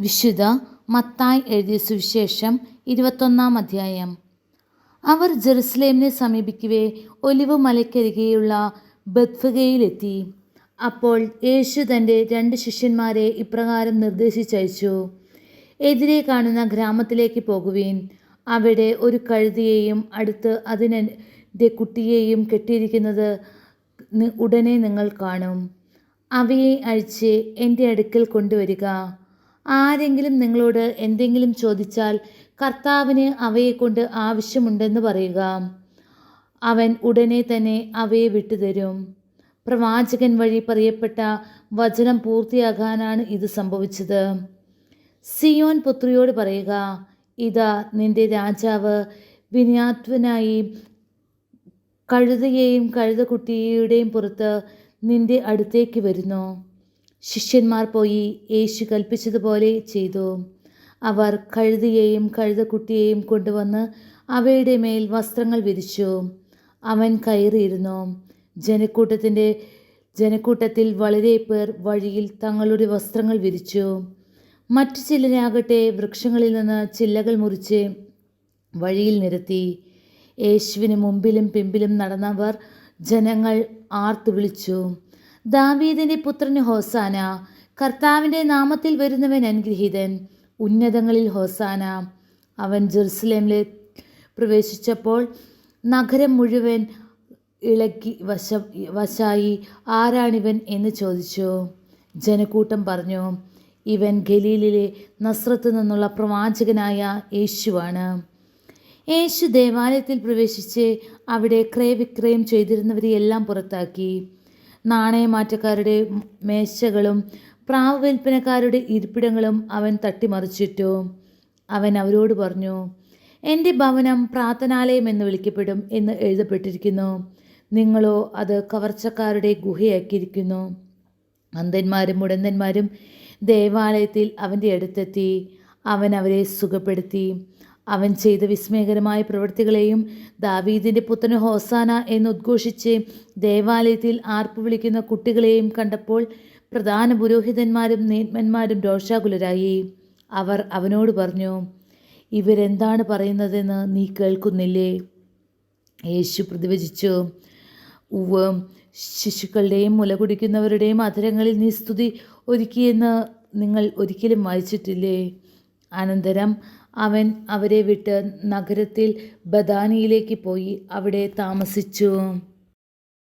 വിശുദ്ധ മത്തായി എഴുതിയ സുവിശേഷം ഇരുപത്തൊന്നാം അധ്യായം. അവർ ജെറുസലേമിനെ സമീപിക്കവേ ഒലിവ് മലയ്ക്കരികെയുള്ള ബത്ഫഗയിലെത്തി. അപ്പോൾ യേശു തന്റെ രണ്ട് ശിഷ്യന്മാരെ ഇപ്രകാരം നിർദ്ദേശിച്ചയച്ചു. എതിരെ കാണുന്ന ഗ്രാമത്തിലേക്ക് പോകുവീൻ. അവിടെ ഒരു കഴുതിയെയും അടുത്ത് അതിനെ കുട്ടിയെയും കെട്ടിയിരിക്കുന്നത് ഉടനെ നിങ്ങൾ കാണും. അവയെ അഴിച്ച് എന്റെ അടുക്കൽ കൊണ്ടുവരിക. ആരെങ്കിലും നിങ്ങളോട് എന്തെങ്കിലും ചോദിച്ചാൽ കർത്താവിന് അവയെക്കൊണ്ട് ആവശ്യമുണ്ടെന്ന് പറയുക. അവൻ ഉടനെ തന്നെ അവയെ വിട്ടുതരും. പ്രവാചകൻ വഴി പറയപ്പെട്ട വചനം പൂർത്തിയാകാനാണ് ഇത് സംഭവിച്ചത്. സിയോൻ പുത്രിയോട് പറയുക ഇതാ നിന്റെ രാജാവ് വിനയാത്വനായി കഴുതയെയും കഴുതക്കുട്ടിയുടെയും പുറത്ത് നിന്റെ അടുത്തേക്ക് വരുന്നു. ശിഷ്യന്മാർ പോയി യേശു കൽപ്പിച്ചതുപോലെ ചെയ്തു. അവർ കഴുതയെയും കഴുതക്കുട്ടിയെയും കൊണ്ടുവന്ന് അവയുടെ മേൽ വസ്ത്രങ്ങൾ വിരിച്ചു. അവൻ കയറിയിരുന്നു. ജനക്കൂട്ടത്തിന്റെ ജനക്കൂട്ടത്തിൽ വളരെ പേർ വഴിയിൽ തങ്ങളുടെ വസ്ത്രങ്ങൾ വിരിച്ചു. മറ്റു ചിലരാകട്ടെ വൃക്ഷങ്ങളിൽ നിന്ന് ചില്ലകൾ മുറിച്ച് വഴിയിൽ നിരത്തി. യേശുവിന് മുമ്പിലും പിമ്പിലും നടന്നവർ ജനങ്ങൾ ആർത്തു വിളിച്ചു ദാവീദിന്റെ പുത്രന് ഹോസാന. കർത്താവിന്റെ നാമത്തിൽ വരുന്നവൻ അനുഗ്രഹീതൻ. ഉന്നതങ്ങളിൽ ഹോസാന. അവൻ ജെറുസലേമിലെ പ്രവേശിച്ചപ്പോൾ നഗരം മുഴുവൻ ഇളക്കി വശ വശായി ആരാണിവൻ എന്ന് ചോദിച്ചു. ജനക്കൂട്ടം പറഞ്ഞു ഇവൻ ഗലീലിലെ നസ്രത്ത് നിന്നുള്ള പ്രവാചകനായ യേശുവാണ്. യേശു ദേവാലയത്തിൽ പ്രവേശിച്ച് അവിടെ ക്രയവിക്രയം ചെയ്തിരുന്നവരെയെല്ലാം പുറത്താക്കി. നാണയമാറ്റക്കാരുടെ മേശകളും പ്രാവ് വിൽപ്പനക്കാരുടെ ഇരിപ്പിടങ്ങളും അവൻ തട്ടിമറിച്ചിട്ടു. അവൻ അവരോട് പറഞ്ഞു എന്റെ ഭവനം പ്രാർത്ഥനാലയം എന്ന് വിളിക്കപ്പെടും എന്ന് എഴുതപ്പെട്ടിരിക്കുന്നു. നിങ്ങളോ അത് കവർച്ചക്കാരുടെ ഗുഹയാക്കിയിരിക്കുന്നു. അന്ധന്മാരും മുടന്തന്മാരും ദേവാലയത്തിൽ അവന്റെ അടുത്തെത്തി. അവൻ അവരെ സുഖപ്പെടുത്തി. അവൻ ചെയ്ത വിസ്മയകരമായ പ്രവൃത്തികളെയും ദാവീദിന്റെ പുത്രന് ഹോസാന എന്ന് ഉദ്ഘോഷിച്ച് ദേവാലയത്തിൽ ആർപ്പ് വിളിക്കുന്ന കുട്ടികളെയും കണ്ടപ്പോൾ പ്രധാന പുരോഹിതന്മാരും നേന്മന്മാരും രോഷാകുലരായി. അവർ അവനോട് പറഞ്ഞു ഇവരെന്താണ് പറയുന്നതെന്ന് നീ കേൾക്കുന്നില്ലേ? യേശു പ്രതിവചിച്ചു ഉവ് ശിശുക്കളുടെയും മുല കുടിക്കുന്നവരുടെയും അധരങ്ങളിൽ നീ സ്തുതി ഒരുക്കിയെന്ന് നിങ്ങൾ ഒരിക്കലും വായിച്ചിട്ടില്ലേ? അനന്തരം അവൻ അവരെ വിട്ട് നഗരത്തിൽ ബദാനിയിലേക്ക് പോയി അവിടെ താമസിച്ചു.